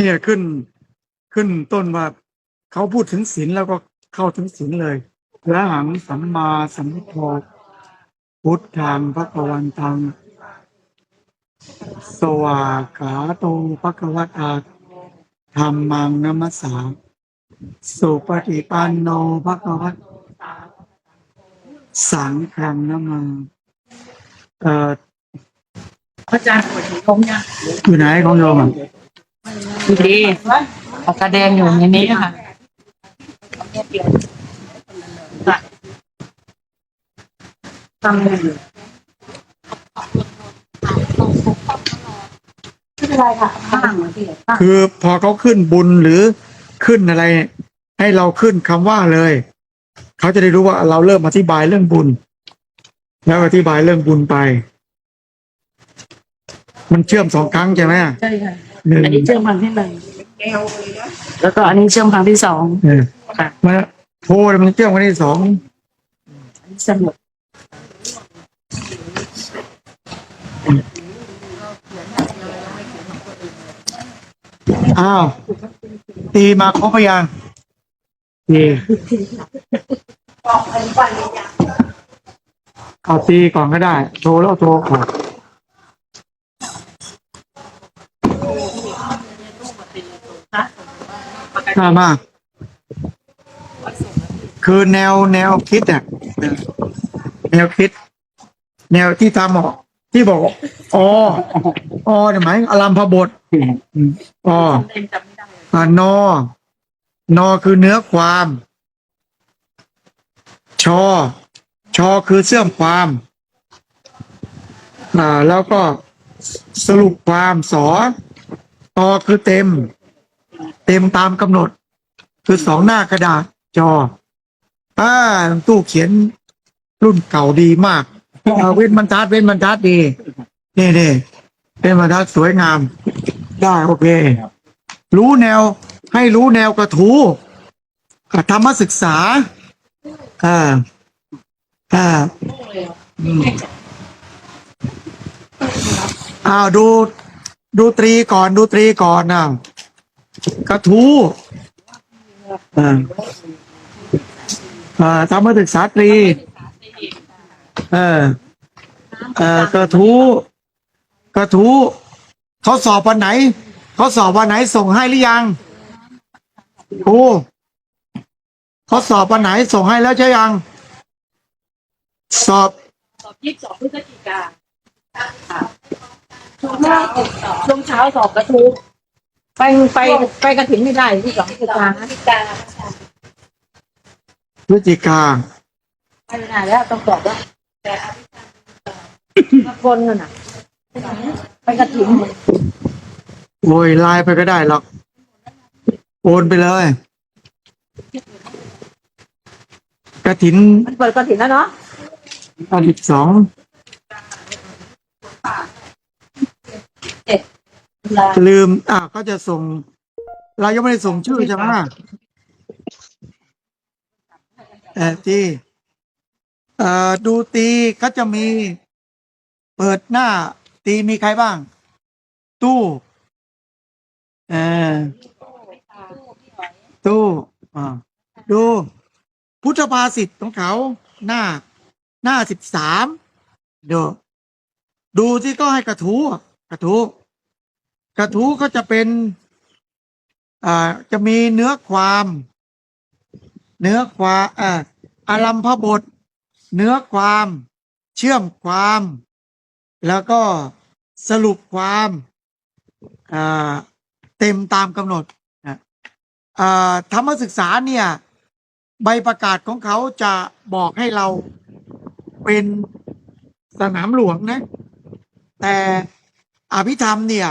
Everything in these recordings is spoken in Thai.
เนี่ยขึ้นขึ้นต้นว่าเขาพูดถึงศีลแล้วก็เข้าถึงศีลเลยละหังสัมมาสัมพุทโธพุทธังพระกวันตัง สวากขาโตภะคะวตาธรรมังนัมสสาสุปฏิปันโนภะคะวะสังฆังนัมมาเอ่ออาจารย์ปวดหัวลงยังอยู่ไหนของโยมอะ ดีปากกาแดงอยู่ในนี้ค่ะทำอยู่ไม่เป็นไรค่ะข้างเหมือนที่ข้างคือพอเขาขึ้นบุญหรือขึ้นอะไร ให้เราขึ้นคำว่าเลย เขาจะได้รู้ว่าเราเริ่มอธิบายเรื่องบุญ แล้วอธิบายเรื่องบุญไป มันเชื่อมสองครั้งใช่ไหม ใช่ค่ะหนึ่ง อันนี้เชื่อมครั้งที่หนึ่งแล้วก็อันนี้เชื่อมครั้งที่สองเออค่ะมาโทรมันเชื่อมกันที่สองอันนี้สนุกอ้าวตีมาครบไปยังตีเอาตีก่อนก็ได้ โทรแล้วโทรก่อน น่ามาก คือแนวแนวคิดอะแนวคิด แนวที่ทำออกที่บอกอ๋ออ๋อเนี่ยหมายอารามพบทอ๋อเล่นจำไม่ได้อ่านอนอคือเนื้อความ ชอ ชอคือเสื่อมความ อ่า แล้วก็สรุปความสอตอคือเต็ม เต็มตามกำหนด คือสองหน้ากระดาษจออ่าตู้เขียนรุ่นเก่าดีมากเว้นบรรทัดเว้นบรรทัดดีนี่นี่เป็นบรรทัดสวยงาม ได้โอเค รู้แนวให้รู้แนวกระทูกับธรรมศึกษาอ่าอ่าอ้าวดู ดูตรีก่อนดูตรีก่อนนะ กระทูอ่าอ่าธรรมศึกษาตรี เออเออกระทูกระทูเขาสอบวันไหน เขาสอบวันไหนส่งให้หรือยังโอ้เขาสอบวันไหนส่งให้แล้วใช่ยัง สอบ สอบยี่สิบสองพฤศจิกาช่วงเช้าช่วงเช้าสอบกระทู้ ไปไปไปกระถิ่นไม่ได้ที่สองพฤศจิกาพฤศจิกาพฤศจิกาไปไม่ได้แล้วต้องสอบแล้วแต่มาคนน่ะนะไปกระถิ่นโอ้ยไลน์ไปก็ได้หรอกโอนไปเลย กระถินมันเปิดกระถิ่นแล้วเนาะอันสิบสอง ลืม อ่าก็จะส่ง เรายังไม่ได้ส่งชื่อใช่ไหมเออที่เอ่อดูตีก็จะมี เปิดหน้า ตีมีใครบ้าง ตู้เออตู้อ่าดู พุทธภาษิตของเขา หน้า หน้าสิบสามดูดูที่ก็ให้กระทู้กระทู้ กระทู้ก็จะเป็นอ่าจะมีเนื้อความ เนื้อความอ่าอารัมพบท เนื้อความเชื่อมความ แล้วก็สรุปความอ่าเต็มตามกำหนดนะอ่าธรรมศึกษาเนี่ย ใบประกาศของเขาจะบอกให้เราเป็นสนามหลวงนะ แต่อภิธรรมเนี่ย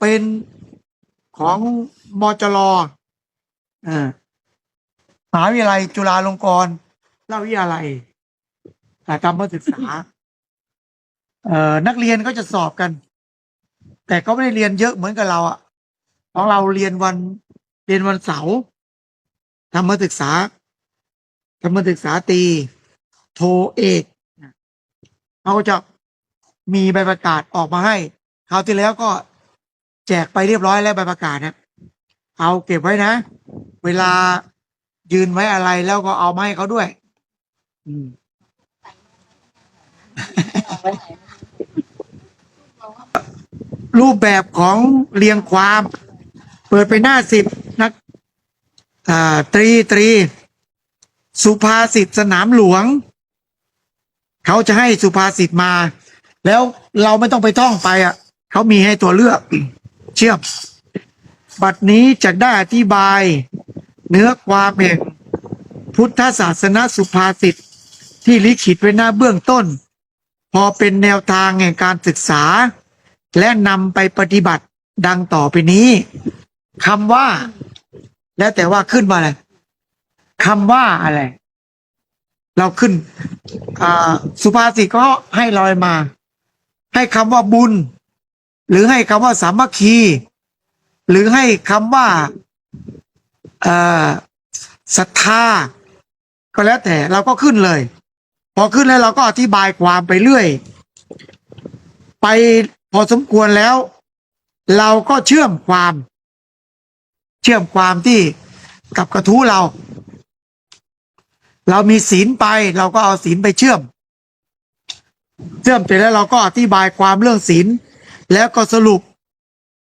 เป็นของมจรเอ่ามหาวิทยาลัยจุฬาลงกรณราชวิทยาลัยอ่าธรรมศึกษาเอ่อนักเรียนก็จะสอบกัน แต่ก็ไม่ได้เรียนเยอะเหมือนกับเราอะของเราเรียนวันเรียนวันเสาร์ธรรมศึกษาธรรมศึกษาตรีโทเอกเขาก็จะมีใบประกาศออกมาให้คราวที่แล้วก็ แจกไปเรียบร้อยแล้วใบประกาศนะเอาเก็บไว้นะ เวลายืนไว้อะไรแล้วก็เอามาให้เขาด้วย อืมรูปแบบของเรียงความ เปิดไปหน้าสิบนักตรีตรี สุภาษิตสนามหลวง เขาจะให้สุภาษิตมา แล้วเราไม่ต้องไปท่องไปอะ เขามีให้ตัวเลือก เชื่อม บัดนี้จะได้อธิบาย เนื้อความแห่งพุทธศาสนสุภาษิตที่ลิขิตไว้หน้าเบื้องต้น พอเป็นแนวทางแห่งการศึกษา และนำไปปฏิบัติดังต่อไปนี้คำว่า แล้วแต่ว่าขึ้นมาอะไรคำว่าอะไร เราขึ้น สุภาษิตก็ให้ลอยมา ให้คำว่าบุญ หรือให้คำว่าสามัคคี หรือให้คำว่าศรัทธา ก็แล้วแต่เราก็ขึ้นเลย พอขึ้นแล้วเราก็อธิบายความไปเรื่อย ไปพอสมควรแล้ว เราก็เชื่อมความ เชื่อมความที่กับกระทู้เรา เรามีศีลไป เราก็เอาศีลไปเชื่อม เชื่อมเสร็จแล้วเราก็อธิบายความเรื่องศีล แล้วก็สรุป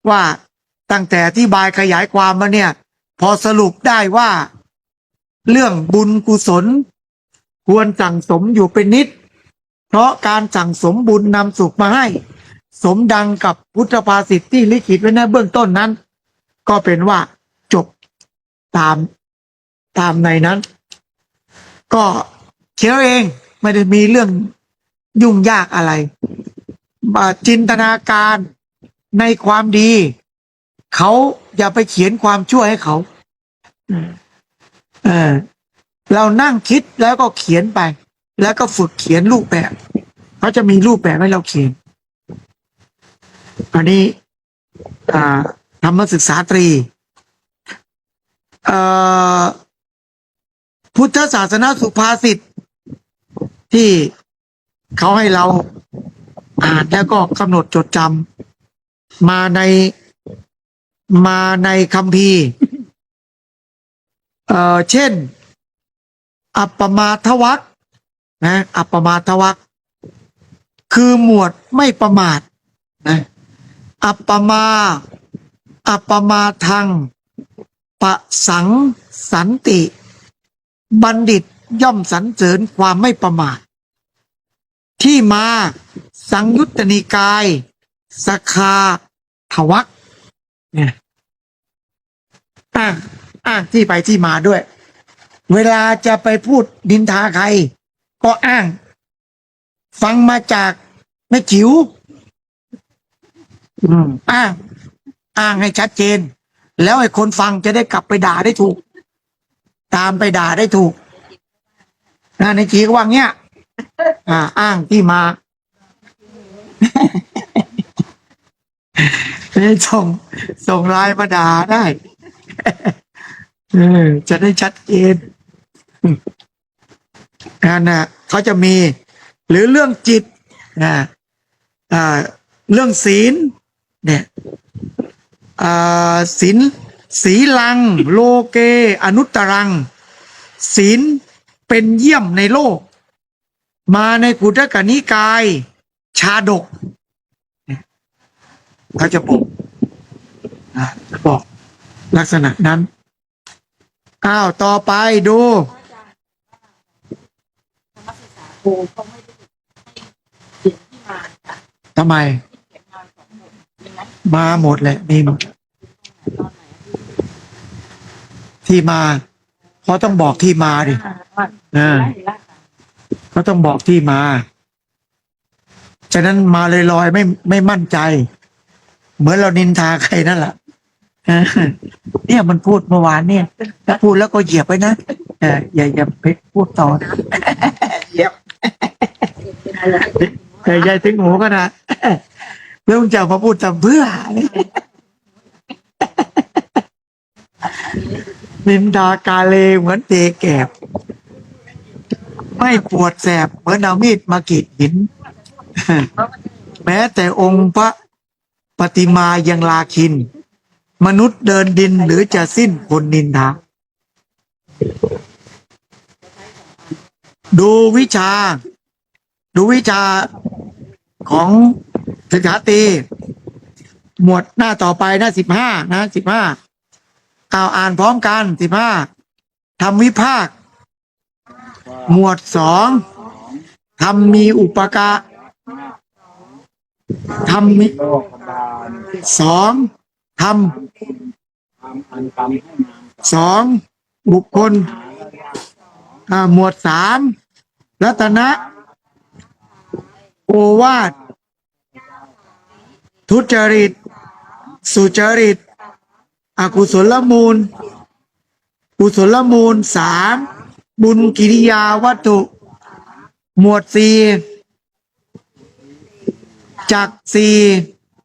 ว่าตั้งแต่อธิบายขยายความมาเนี่ย พอสรุปได้ว่า เรื่องบุญกุศล ควรสั่งสมอยู่เป็นนิด เพราะการสั่งสมบุญนำสุขมาให้ สมดังกับพุทธภาษิตที่ลิขิตไว้ในเบื้องต้นนั้น ก็เป็นว่าจบตามตามในนั้น ก็เขียนเอเองไม่ได้มีเรื่องยุ่งยากอะไร จินตนาการในความดี เขาอย่าไปเขียนความชั่วให้เขาเออเรานั่งคิดแล้วก็เขียนไป แล้วก็ฝึกเขียนรูปแบบเขาจะมีรูปแบบให้เราเขียนอันนี้อ่าธรรมศึกษาตรีพุทธศาสนาสุภาษิตที่เขาให้เรา อ่านแล้วก็กำหนดจดจำมาในมาในคัมภีเอ่อเช่น อัปปมาทวักนะอัปปมาทวักคือหมวดไม่ประมาทนะอัปปมา อัปปมาทังปะสังสันติ บัณฑิตย่อมสรรเสริญความไม่ประมาท ที่มา สังยุตตนิกาย สคาทวักเนี่ยอ้างอ้างที่ไปที่มาด้วย เวลาจะไปพูดดินทาใคร ก็อ้าง ฟังมาจากแม่จิ๋วอืมอ้างอ้างให้ชัดเจน แล้วไอ้คนฟังจะได้กลับไปด่าได้ถูก ตามไปด่าได้ถูกนะในจีก็ว่าเงี้ยอ่า อ้างที่มา ไม่ได้ส่งส่งไลน์มาด่าได้ เออ จะได้ชัดเจนนั่นน่ะเขาจะมี หรือเรื่องจิตนะอ่า เรื่องศีล เนี่ยอ่าศีลศีลัง โลเก อนุตตรัง ศีลเป็นเยี่ยมในโลก มาในกุฏกนิกาย ชาดกเนี่ยเขาจะบอกอ่าบอกลักษณะนั้น อ้าว ต่อไปดูครูเขาไม่ได้เขียนที่มาค่ะทำไมเขียนมาสองหมดมีไหมมาหมดแหละมีหมดตอนไหนที่มาเพราะต้องบอกที่มาดิอ่าเออได้ละก็ต้องบอกที่มา ฉะนั้นมาลอยๆไม่ไม่มั่นใจ เหมือนเรานินทาใครนั่นแหละเออเนี่ยมันพูดเมื่อวานเนี่ยถ้าพูดแล้วก็เหยียบไปนะเอออย่าอย่าไปพูดต่อนะเหยียบเป็นอะไรแต่ยายถึงหูก็นะแล้วมึงจะมาพูดทำเพื่อนินทากาเลเหมือนเตะแกบ ไม่ปวดแสบเหมือนเอามีดมากรีดหิน แม้แต่องค์พระปฏิมายังลาคิน มนุษย์เดินดินหรือจะสิ้นคนนินทาดูวิชา ดูวิชาของศึกษาตี หมวดหน้าต่อไปหน้าสิบห้านะสิบห้าเอาอ่านพร้อมกันสิบห้าทำวิภาค หมวดสองทำมีอุปการ ทำมีโลกบาลสองททำอันกรรมให้นางำสองบุคคลอ่าหมวดสามรัตนะ โอวาท ทุจริต สุจริต อกุศลมูล กุศลมูลสามบุญกิริยาวัตถุ หมวดสี่ จักสี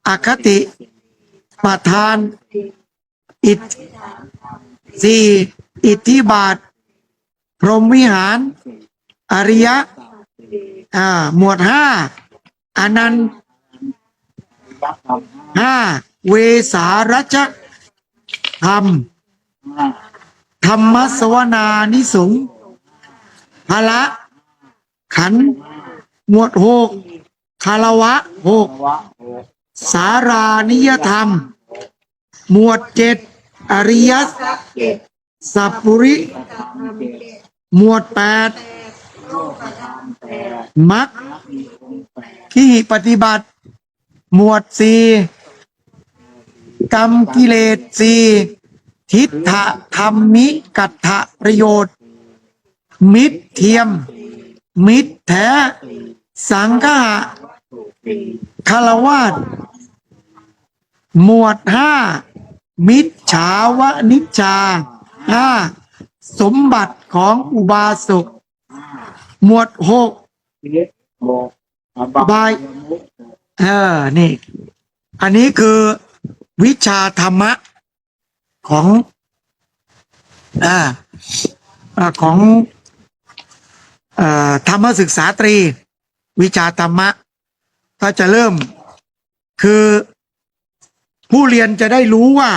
อคติประธาน อิทสี่อิทธิบาท พรหมวิหาร อริยะ อ่า หมวดห้าอนันต์ห้าเวสารัชธรรม ธรรมสวนานิสงส์ภละ ขัน หมวดหก คารวะหกสารานิยธรรม หมวดเจ็ดอริยสสัพปุริ หมวดแปดมักนักมีองค์แปดที่ปฏิบัติ หมวดสี่กรรมกิเลสสี่ทิฏฐธรรมิกัตถะประโยชน์ มิตรเทียม มิตรแท้ สังฆะ คารวาสหมวดห้ามิจฉาวนิจชาห้าสมบัติของอุบาสกหมวดหกเจ็ดหกอบาบายยมุขเออนี่ อันนี้คือวิชาธรรมะของอ่าอ่าของเอ่อธรรมศึกษาตรี วิชาธรรมะ ก็จะเริ่ม คือผู้เรียนจะได้รู้ว่า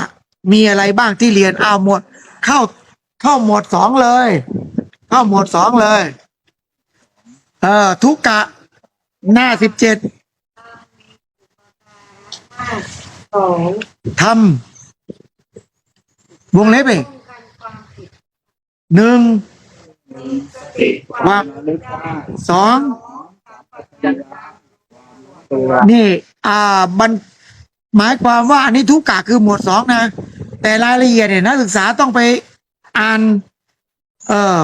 มีอะไรบ้างที่เรียนอ้าวหมวดเข้าเข้าหมวดสองเลย เข้าหมวดสองเลย เอ่อทุกกะหน้าสิบเจ็ดสองทำวงเล็บเองหนึ่งติดความระลึกได้สองตัว นี่อ่ามันหมายความว่าอันนี้ทุกกะคือหมวดสองนะ แต่รายละเอียดเนี่ยนักศึกษาต้องไปอ่านเอ่อ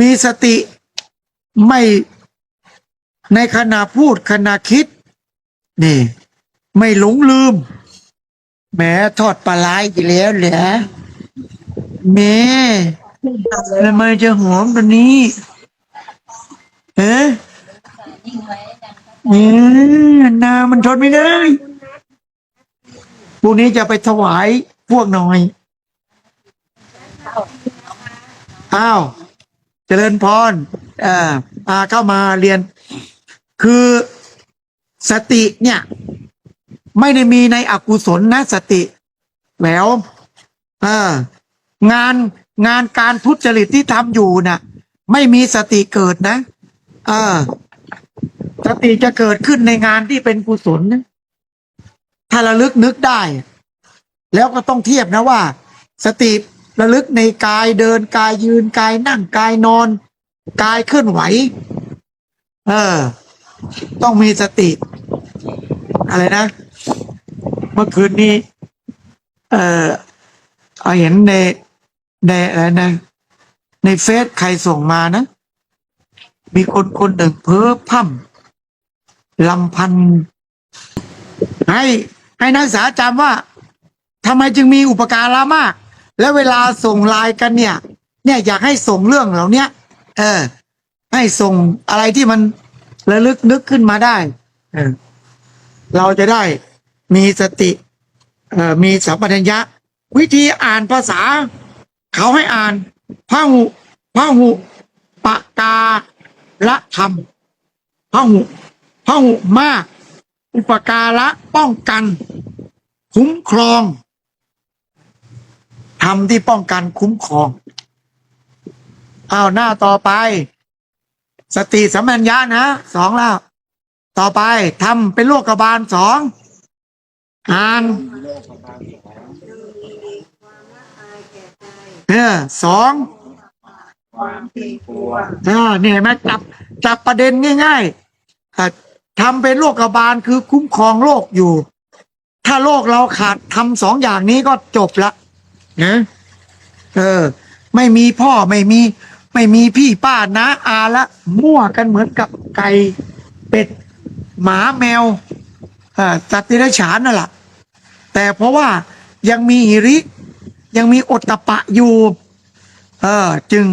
มีสติไม่ในขณะพูดขณะคิด นี่ ไม่หลงลืมแหมทอดปลาไหลอีกแล้วเหรอแหม่ทำไมจะหอมตัวนี้ เอ๊ะ อ๊ะนามันทนไม่ได้พรุ่งนี้จะไปถวายพวกหน่อย อ้าว เจริญพรอ่ออาเข้ามาเรียน คือสติเนี่ย ไม่ได้มีในอกุศลนะสติแหววเอองานงานการทุจริตที่ทำอยู่น่ะ ไม่มีสติเกิดนะ เออ สติจะเกิดขึ้นในงานที่เป็นกุศลนะถ้าระลึกนึกได้ แล้วก็ต้องเทียบนะว่า สติระลึกในกายเดินกายยืนกายนั่งกายนอน กายเคลื่อนไหว เออ ต้องมีสติ อะไรนะ เมื่อคืนนี้ เออเอาเห็นในในอะไรนะ ในเฟซใครส่งมานะ มีคนคนหนึ่งเพ้อพร่ำ ลำพันให้ให้นักศึกษาจำว่าทำไมจึงมีอุปการะมาก แล้วเวลาส่งไลน์กันเนี่ย เนี่ยอยากให้ส่งเรื่องเหล่าเนี้ยเออ ให้ส่งอะไรที่มันระลึกนึกขึ้นมาได้ เออ เราจะได้มีสติเออมีสัมปชัญญะ วิธีอ่านภาษา เขาให้อ่านพหุพหุปะกาละธรรมพหุ พหุมากอุปการะป้องกัน คุ้มครองธรรมที่ป้องกันคุ้มครองอ้าวหน้าต่อไป สติสัมปัญญะนะสองแล้ว ต่อไปทำเป็นโรคกบาลสองอ่านโลกประมาณสองเออสองความเนกลัวเออเนี่ยเห็นไหมจับจับประเด็นง่ายๆ ทำเป็นโรคกบาลคือคุ้มครองโรคอยู่ ถ้าโรคเราขาดทำสองอย่างนี้ก็จบละนะเออ ไม่มีพ่อไม่มี ไม่มีพี่ป้านะอาละมั่วกันเหมือนกับไก่เป็ดหมาแมวอ่อสัตว์ที่ได้ฉานนั่นแหละแต่เพราะว่ายังมีหิริ ยังมีอดตะปะอยู่ เออ จึง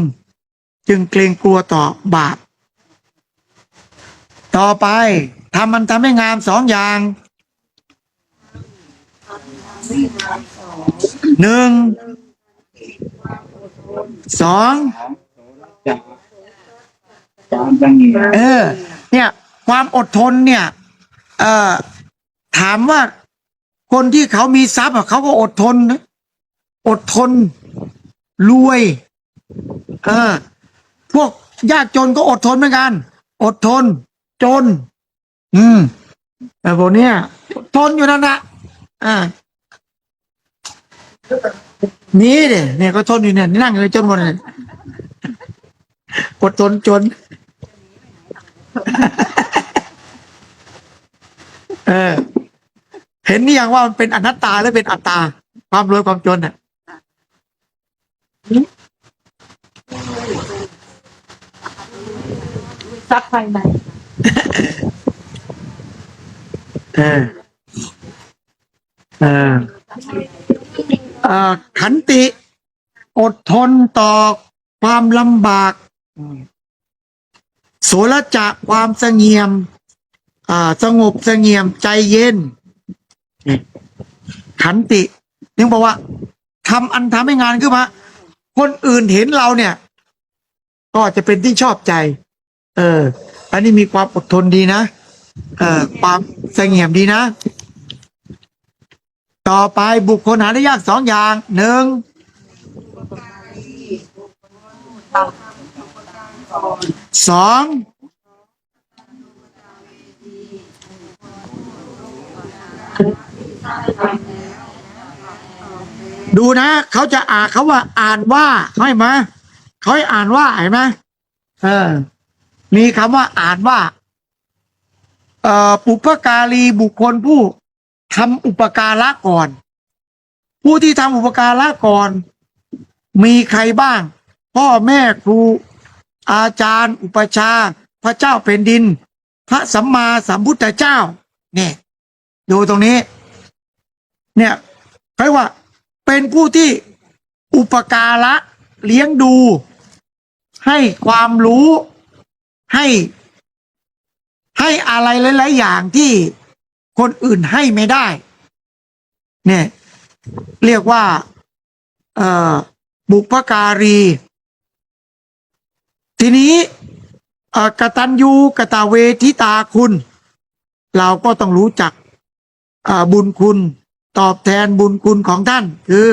จึงเกรงกลัวต่อบาป ต่อไปทำมันทำให้งามสองอย่างหนึ่งสองจากการตั้งเออ เนี่ย ความอดทนเนี่ย เอ่อถามว่าคนที่เขามีทรัพย์เขาก็อดทนนะอดทน รวยเออพวกยากจนก็อดทนเหมือนกัน อดทน จน อืมแต่พวกเนี้ยทนอยู่นั่นนะอ่านี่เดเนี่ยก็ทนอยู่เนี่ยนั่งอยู่จนหมดเลยอดทนจน เออ เห็นนี่ยังว่ามันเป็นอนัตตาหรือเป็นอัตตา ความรวยความจนอะซักภายใน เออเออเอ่อขันติ อดทนต่อความลำบากโสรจะความสงเงียม อ่า สงบสงเงียมใจเย็นขันตินึกบอกว่าทำอันทำให้งานขึ้นมาคนอื่นเห็นเราเนี่ย ก็จะเป็นที่ชอบใจ เออ อันนี้มีความอดทนดีนะเอ่อความเสงี่ยมดีนะ ต่อไปบุคคลหาได้ยากสองอย่างหนึ่งสองดูนะเขาจะอ่านเขาว่าอ่านว่าเขาให้มาเขาให้อ่านว่าเห็นไหมเออ มีคำว่าอ่านว่าอ่อปุพการีบุคคลผู้ทำอุปการะก่อน ผู้ที่ทำอุปการะก่อน มีใครบ้าง พ่อแม่ครู อาจารย์ อุปชา พระเจ้าเป็นดิน พระสัมมาสัมพุทธเจ้า เนี่ย ดูตรงนี้ เนี่ยเขาเรียกว่า เป็นผู้ที่อุปการะเลี้ยงดู ให้ความรู้ ให้ให้อะไรหลาย ๆ อย่างที่คนอื่นให้ไม่ได้ เนี่ย เรียกว่า เอ่อ บุพการี ทีนี้เออกตัญญูกตเวทิตาคุณ เราก็ต้องรู้จักอ่าบุญคุณ ตอบแทนบุญคุณของท่าน คือ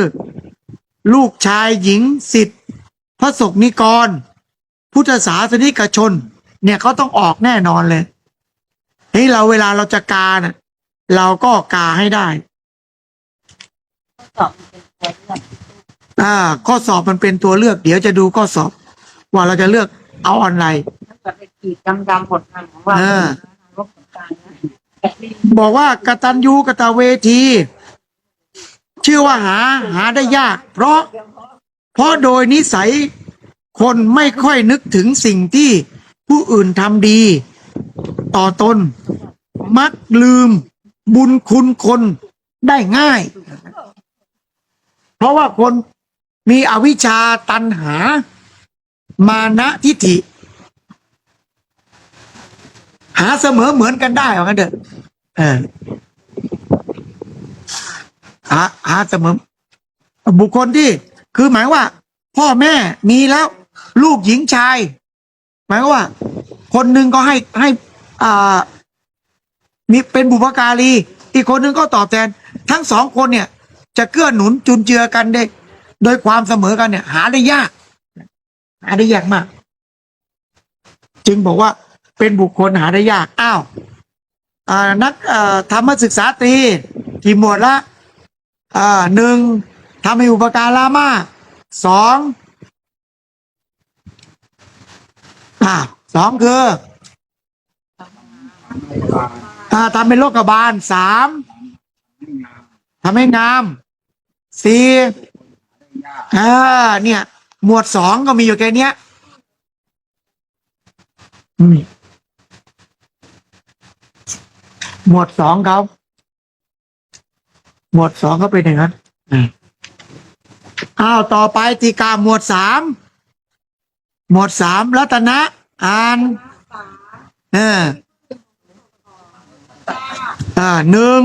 ลูกชายหญิงสิทธิ์พระสกนิกร พุทธศาสนิกชน เนี่ยเขาต้องออกแน่นอนเลยนี่เราเวลาเราจะกาน่ะเราก็กาให้ได้สอบเป็นตัวเลือกอ่า ข้อสอบมันเป็นตัวเลือก เดี๋ยวจะดูข้อสอบ ว่าเราจะเลือกเอาอะไรถ้าเกิดไปขีดดำๆหมดทางของว่าเออรบกับการนะแต่ที่บอกว่ากตัญญูกตเวที ชื่อว่าหา หาได้ยาก เพราะ เพราะโดยนิสัยคนไม่ค่อยนึกถึงสิ่งที่ ผู้อื่นทำดี ต่อตน มักลืม บุญคุณคนได้ง่าย เพราะว่าคนมีอวิชชาตันหา มานะทิฏฐิ หาเสมอเหมือนกันได้เหรอกันเถอเออหาหาเสมอ บุคคลที่ คือหมายว่า พ่อแม่มีแล้ว ลูกหญิงชาย หมายว่า คนหนึ่งก็ให้ให้อ่ามีเป็นบุพการี อีกคนหนึ่งก็ตอบแทน ทั้งสองคนเนี่ย จะเกื้อหนุนจุนเจือกันได้โดยความเสมอกันเนี่ย หาได้ยากหาได้ยากมาก จึงบอกว่าเป็นบุคคลหาได้ยากอ้าวนักธรรมศึกษาตรีกี่หมวดละหนึ่งทำให้อุปการะมากสอง อ่าสองคืออ่าทำเป็นโรคบาลสามทำให้งามสี่อ่าเนี่ย หมวดสองก็มีอยู่แค่เนี้ยอืมหมวดสองเขาหมวดสองก็เป็นอย่างนั้นอืมอ้าวต่อไปตีกาหมวดสาม หมวดสามรัตนะ อ่าน เอออ่าหนึ่ง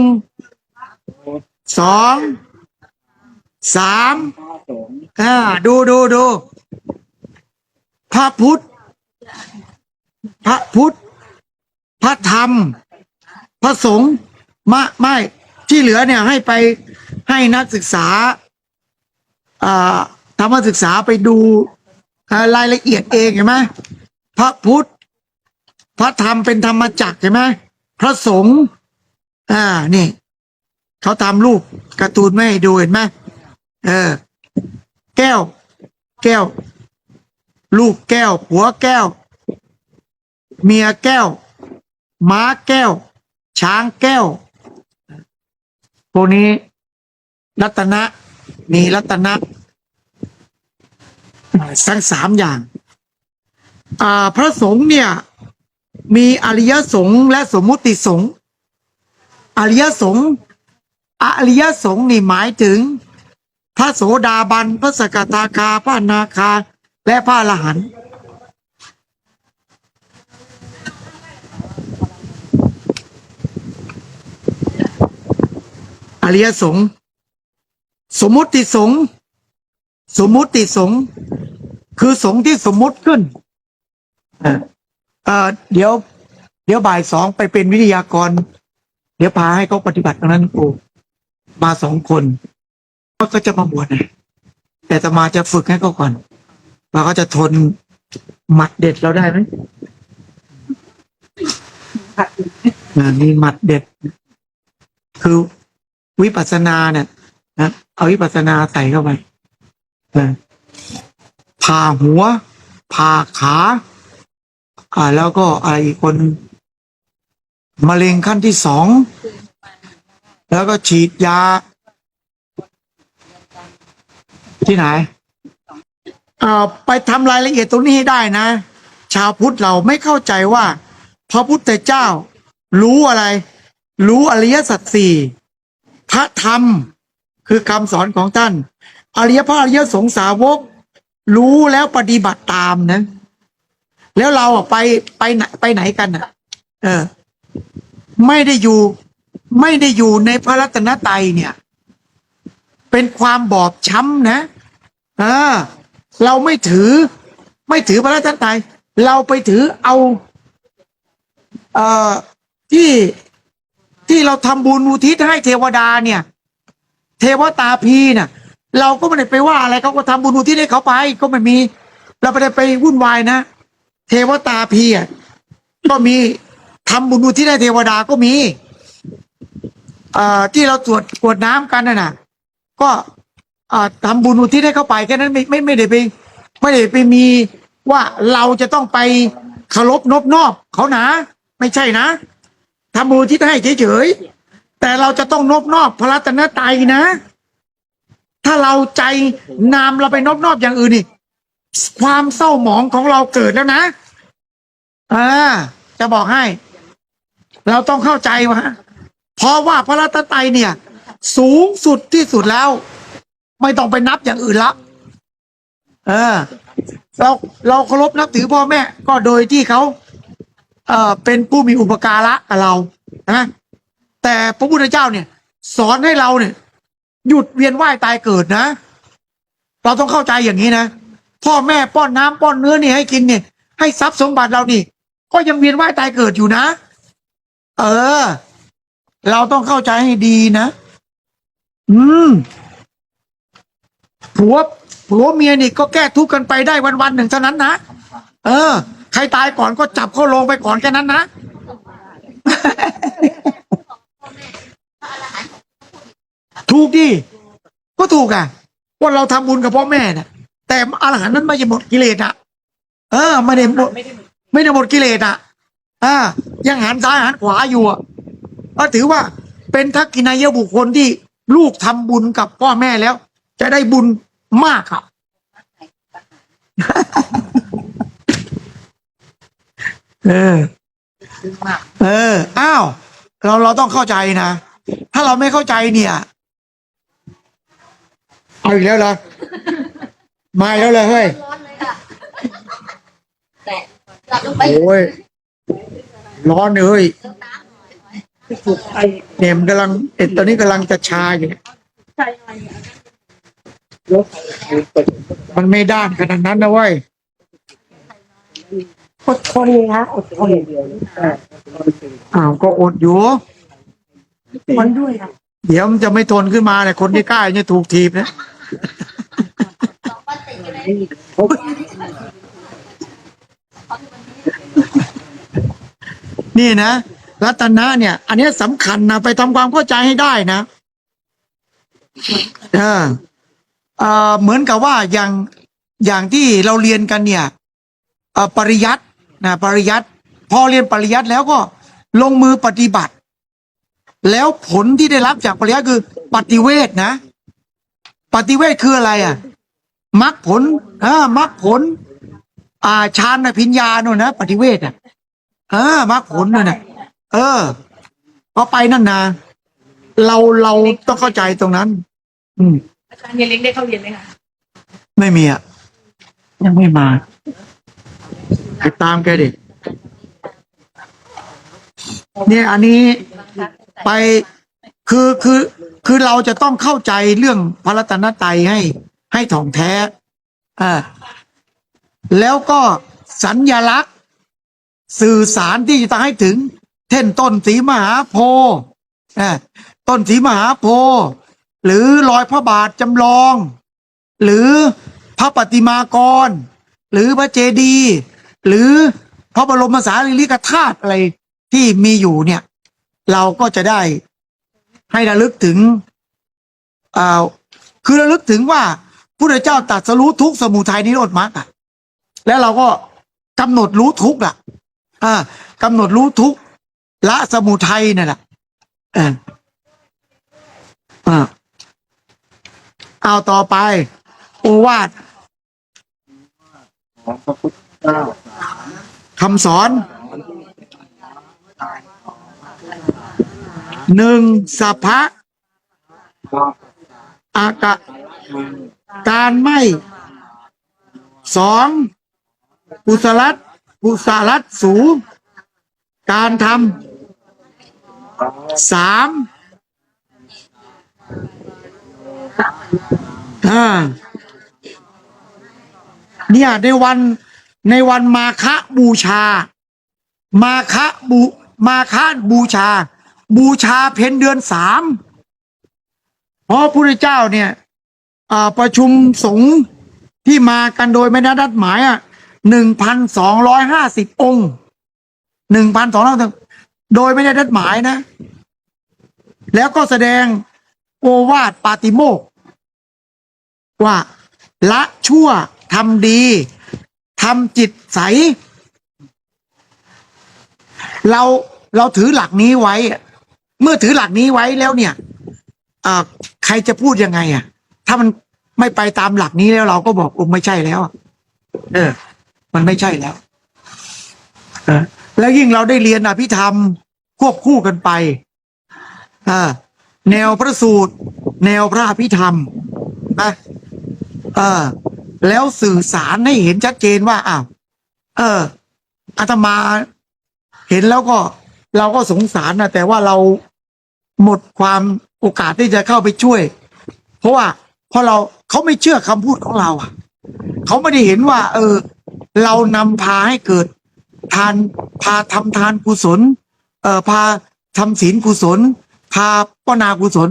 สองสามอ่าดูดูดูพระพุทธ พระพุทธ พระธรรม พระสงฆ์มาไม่ที่เหลือเนี่ยให้ไปให้นักศึกษาอ่าธรรมศึกษาไปดู รายละเอียดเองเห็นไหมพระพุทธ พระธรรมเป็นธรรมจักรเห็นไหมพระสงฆ์อ่านี่เขาทำรูปการ์ตูนไม่ให้ดูเห็นไหมเออ แก้ว แก้ว ลูกแก้วหัวแก้ว เมียแก้ว ม้าแก้ว ช้างแก้วพวกนี้ รัตนะมีรัตนะ ทั้งสามอย่างอ่าพระสงฆ์เนี่ย มีอริยสงฆ์และสมมุติสงฆ์อริยสงฆ์อริยสงฆ์นี่หมายถึง พระโสดาบันพระสกทาคาพระนาคา และพระอรหันต์อริยสงฆ์สมมุติสงฆ์ สมมุติสงฆ์คือสงฆ์ที่สมมุติขึ้นเออเดี๋ยว เดี๋ยวบ่ายสองไปเป็นวิทยากร เดี๋ยวพาให้เขาปฏิบัติตรงนั้นครูมาสองคนก็จะมาบวชนะแต่ตมาจะฝึกให้เขาก่อนว่าเขาจะทนหมัดเด็ดเราได้ไหมอ่ามีหมัดเด็ด คือวิปัสสนาเนี่ยนะเอาวิปัสสนาใส่เข้าไป ผ่าหัว ผ่าขา อ่า แล้วก็อะไรอีกคนมะเร็งขั้นที่สอง แล้วก็ฉีดยา ที่ไหนเอ่อไปทำรายละเอียดตรงนี้ให้ได้นะ ชาวพุทธเราไม่เข้าใจว่า พระพุทธเจ้า รู้อะไร รู้อริยสัจสี่พระธรรมคือคำสอนของท่าน อริยพระอริยสงสาวก รู้แล้วปฏิบัติตามนะ แล้วเราอะไปไปไหนไปไหนกันอะ เออ ไม่ได้อยู่ ไม่ได้อยู่ในพระรัตนตรัยเนี่ย เป็นความบอบช้ำนะเออเราไม่ถือ ไม่ถือพระรัตนตรัยเราไปถือเอา เอ่อที่ที่เราทำบุญอุทิศให้เทวดาเนี่ย เทวตาพีเนี่ย เราก็ไม่ได้ไปว่าอะไรเขาก็ทำบุญอุทิศให้เขาไปก็ไม่มี เราไม่ได้ไปวุ่นวายนะ เทวตาพีอะก็มีทำบุญอุทิศให้เทวดาก็มีเอ่อที่เราตรวจกรวดน้ำกันน่ะนะก็เอ่อทำบุญอุทิศให้เขาไปแค่นั้นไม่ไม่ไม่ได้ไปไม่ได้ไปมีว่าเราจะต้องไปเคารพนบนอบเขานะไม่ใช่นะทำบุญอุทิศให้เฉยๆแต่เราจะต้องนบนอบพระรัตนตรัยนะ ถ้าเราใจนามเราไปนบนอบอย่างอื่นนี่ความเศร้าหมองของเราเกิดแล้วนะอ่าจะบอกให้ เราต้องเข้าใจว่าเพราะว่าพระรัตนตรัยเนี่ย สูงสุดที่สุดแล้ว ไม่ต้องไปนับอย่างอื่นละเออ เราเราเคารพนับถือพ่อแม่ ก็โดยที่เขาเอ่อเป็นผู้มีอุปการะกับเรานะแต่พระพุทธเจ้าเนี่ย สอนให้เราเนี่ย หยุดเวียนว่ายตายเกิดนะ เราต้องเข้าใจอย่างนี้นะพ่อแม่ป้อนน้ำป้อนเนื้อนี่ให้กินเนี่ยให้ทรัพย์สมบัติเรานี่ ก็ยังเวียนว่ายตายเกิดอยู่นะ เออ เราต้องเข้าใจให้ดีนะ อืมผัวผัวเมียนี่ก็แก้ทุกข์กันไปได้วันวันหนึ่งเท่านั้นนะเออ ใครตายก่อนก็จับเข้าโรงไปก่อนแค่นั้นนะ ถูกดิก็ถูกอะว่าเราทำบุญกับพ่อแม่น่ะแต่อรหันต์นั้นไม่ใช่หมดกิเลสอะ เออไม่ได้หมดไม่ได้หมดกิเลสอะอ่ายังหันซ้ายหันขวาอยู่อะก็ถือว่าเป็นทักกินายบุคคลที่ลูกทำบุญกับพ่อแม่แล้ว จะได้บุญมากครับเออเออ อ้าว เราเราต้องเข้าใจนะ ถ้าเราไม่เข้าใจเนี่ย เอาอีกแล้วเหรอ มาอีกแล้วเลยเฮ้ย ร้อนเลยค่ะ แต่หลับลงไปโอ้ย ร้อนเลยเฮ้ยถูกไปเนี่ยมันกำลังเอ็ดตอนนี้กำลังจะชาอยู่เนี่ยใช่อะไรเนี่ยมันไม่ด้านขนาดนั้นนะเว้ย อดทนเลยนะอดทนอ้าวก็อดอยู่ ทนด้วยนะเดี๋ยวมันจะไม่ทนขึ้นมาเนี่ยคนที่กล้าจะถูกทีบนะ สองวันติดกันเลยนี่นะรัตนะเนี่ย อันนี้สำคัญนะไปทำความเข้าใจให้ได้นะเออเออเหมือนกับว่าอย่างอย่างที่เราเรียนกันเนี่ยปริยัตินะปริยัติพอเรียนปริยัติแล้วก็ลงมือปฏิบัติ แล้วผลที่ได้รับจากปริยัติคือปฏิเวทนะ ปฏิเวทคืออะไรอะมรรคผลอ่ามรรคผล อ่าฌานพิญญาโน่นนะปฏิเวทอะเออมรรคผลนั่นน่ะ เออพอไปนั่นนะเราเราต้องเข้าใจตรงนั้น อืมอาจารย์เรียนเล็กได้เข้าเรียนไหมคะไม่มีอะ ยังไม่มาไปตามแกดิเนี่ยอันนี้ไปคือคือ คือเราจะต้องเข้าใจเรื่องพระรัตนตรัยให้ให้ถ่องแท้อ่าแล้วก็สัญญลักษณ์ สื่อสารที่จะให้ถึงเช่นต้นสีมหาโพธิ์อ่าต้นสีมหาโพธิ์หรือรอยพระบาทจำลอง หรือพระปฏิมากร หรือพระเจดีย์หรือพระบรมสารีริกธาตุอะไรที่มีอยู่เนี่ย เราก็จะได้ ให้ระลึกถึงอ่าคือระลึกถึงว่าพระเจ้าตรัสรู้ทุกสมุทัยนิโรธมรรคอะแล้วเราก็กำหนดรู้ทุกข์ล่ะอ่ากำหนดรู้ทุกละสมุทัยนั่นแหละเอออ่าเอาต่อไป โอวาทของพระพุทธเจ้าคำสอน หนึ่งสัพพะอากะการไม่สองกุศลัตกุศลัตสูการทำสามอ่าเนี่ยในวันในวันมาฆบูชา มาฆบูมาฆบูชา บูชาเพ็ญเดือนสามเพราะพระพุทธเจ้าเนี่ยประชุมสงฆ์ที่มากันโดยไม่ได้นัดหมายอะหนึ่งพันสองร้อยห้าสิบองค์หนึ่งพันสองร้อยโดยไม่ได้นัดหมายนะ แล้วก็แสดงโอวาทปาติโมกว่าละชั่วทำดีทำจิตใส เราเราถือหลักนี้ไว้อะ เมื่อถือหลักนี้ไว้แล้วเนี่ยอใครจะพูดยังไง อะ ถ้ามันไม่ไปตามหลักนี้แล้วเราก็บอกโอ้ไม่ใช่แล้วเออ มันไม่ใช่แล้วเออแล้วยิ่งเราได้เรียนอภิธรรมควบคู่กันไปอ่าแนวพระสูตร แนวพระอภิธรรมนะเออ แล้วสื่อสารให้เห็นชัดเจนว่าอ้าวเอออาตมาเห็นแล้วก็ เราก็สงสารนะแต่ว่าเราหมดความโอกาสที่จะเข้าไปช่วย เพราะว่าเพราะเราเขาไม่เชื่อคำพูดของเราอะเขาไม่ได้เห็นว่า เออ เรานำพาให้เกิด ทานพาทำทานกุศล เอ่อพาทำศีลกุศล พาปนากุศล